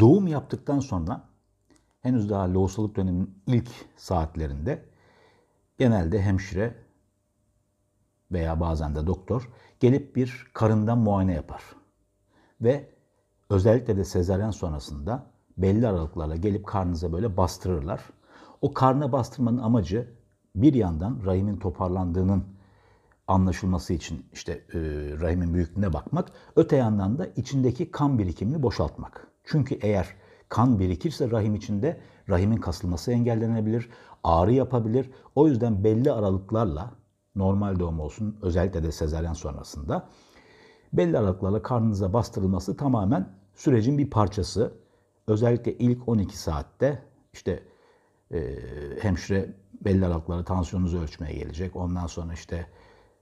Doğum yaptıktan sonra henüz daha lohusalık döneminin ilk saatlerinde genelde hemşire veya bazen de doktor gelip bir karından muayene yapar. Ve özellikle de sezaryen sonrasında belli aralıklarla gelip karnınıza böyle bastırırlar. O karna bastırmanın amacı bir yandan rahimin toparlandığının anlaşılması için işte e, rahimin büyüklüğüne bakmak, öte yandan da içindeki kan birikimini boşaltmak. Çünkü eğer kan birikirse rahim içinde rahimin kasılması engellenebilir, ağrı yapabilir. O yüzden belli aralıklarla normal doğum olsun özellikle de sezaryen sonrasında belli aralıklarla karnınıza bastırılması tamamen sürecin bir parçası. Özellikle ilk 12 saatte işte e, hemşire belli aralıklarla tansiyonunuzu ölçmeye gelecek. Ondan sonra işte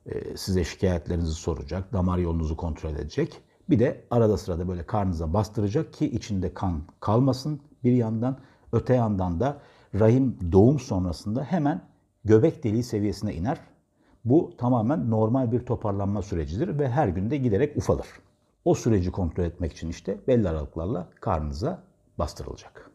e, size şikayetlerinizi soracak, damar yolunuzu kontrol edecek. Bir de arada sırada böyle karnınıza bastıracak ki içinde kan kalmasın bir yandan. Öte yandan da rahim doğum sonrasında hemen göbek deliği seviyesine iner. Bu tamamen normal bir toparlanma sürecidir ve her günde giderek ufalır. O süreci kontrol etmek için işte belli aralıklarla karnınıza bastırılacak.